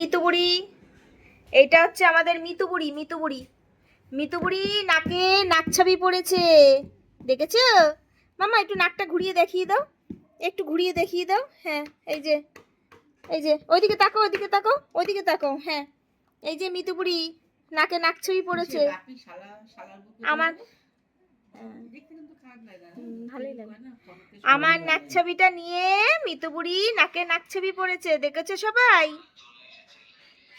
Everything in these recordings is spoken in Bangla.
মিতুবুড়ি। এটা হচ্ছে আমাদের মিতুবুড়ি মিতুবুড়ি। মিতুবুড়ি নাকে নাক ছাবি পড়েছে। দেখেছ? মামা একটু নাকটা ঘুরিয়ে দেখিয়ে দাও। একটু ঘুরিয়ে দেখিয়ে দাও। হ্যাঁ এই যে এই যে ওইদিকে তাকো ওইদিকে তাকো ওইদিকে তাকো হ্যাঁ এই যে মিতুবুড়ি নাকে নাক ছাবি পড়েছে। আমার লাগে আমার নাক ছবিটা নিয়ে মিতুবুড়ি নাকে নাক ছবি পড়েছে। দেখেছ সবাই?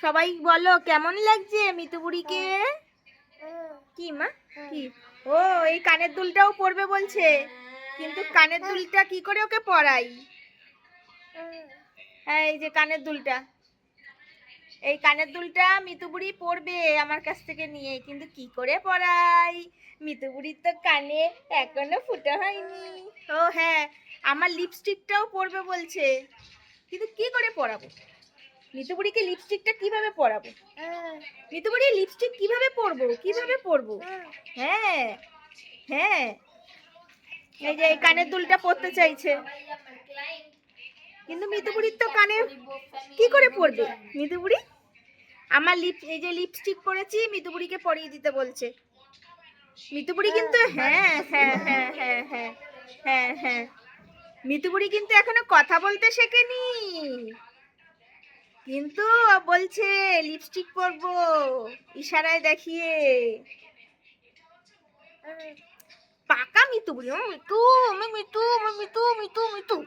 সবাই বলো, কেমন লাগছে মিতুবুড়িকে কি মা? কি? ও, এই কানের দুলটাও পরবে বলছে। কিন্তু কানের দুলটা কি করে ওকে পরাই? হ্যাঁ এই যে কানের দুলটা। এই কানের দুলটা মিতুবুড়ি পরবে আমার কাছ থেকে নিয়ে, কিন্তু কি করে পরাই? মিতুবুড়ির তো কানে এখনও ফুটা হয়নি। ও হ্যাঁ আমার লিপস্টিকটাও পরবে বলছে। কিন্তু কি করে পরাবো? মিতুবুড়িকে লিপস্টিকটা কীভাবে পরাবো? মিতুবুড়ি লিপস্টিক কীভাবে পরবো? কীভাবে পরবো? হ্যাঁ। হ্যাঁ। এই যে কানের দুলটা পরতে চাইছে। কিন্তু মিতুবুড়ির তো কানে কি করে পরবে? মিতুবুড়ি আমার লিপ এই যে লিপস্টিক পরেছি মিতুবুড়িকে পরিয়ে দিতে বলছে। মিতুবুড়ি কিন্তু হ্যাঁ হ্যাঁ হ্যাঁ হ্যাঁ হ্যাঁ হ্যাঁ হ্যাঁ। মিতুবুড়ি কিন্তু এখনও কথা বলতে শেখেনি। কিন্তু বলছে লিপস্টিক পরবো, ইশারায় দেখিয়ে। পাকা মিতু বলি মিতু আমি মিতু আমি মিতু মিতু মিতু।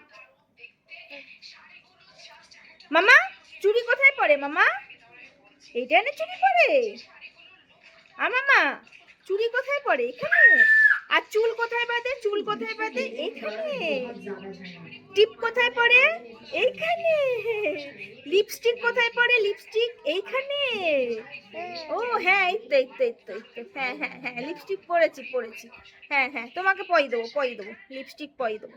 মামা, চুড়ি কোথায় পড়ে মামা? এইটা না চুড়ি পড়ে আর মামা, চুড়ি কোথায় পড়ে এখানে। আর চুল কোথায় বাঁধে চুল কোথায় বাঁধে এখানে। টিপ কোথায় পড়ে? এইখানে। লিপস্টিক কোথায় পড়ে? লিপস্টিক এইখানে। ও হ্যাঁ এই তো এই তো এই তো এই তো। হ্যাঁ হ্যাঁ হ্যাঁ লিপস্টিক পরেছি পরেছি হ্যাঁ হ্যাঁ তোমাকে পই দেবো পই দেবো। লিপস্টিক পই দেবো।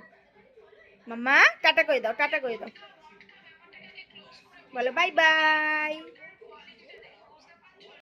মাম্মা, টাটা করে দাও, টাটা করে দাও। বলো বাই বাই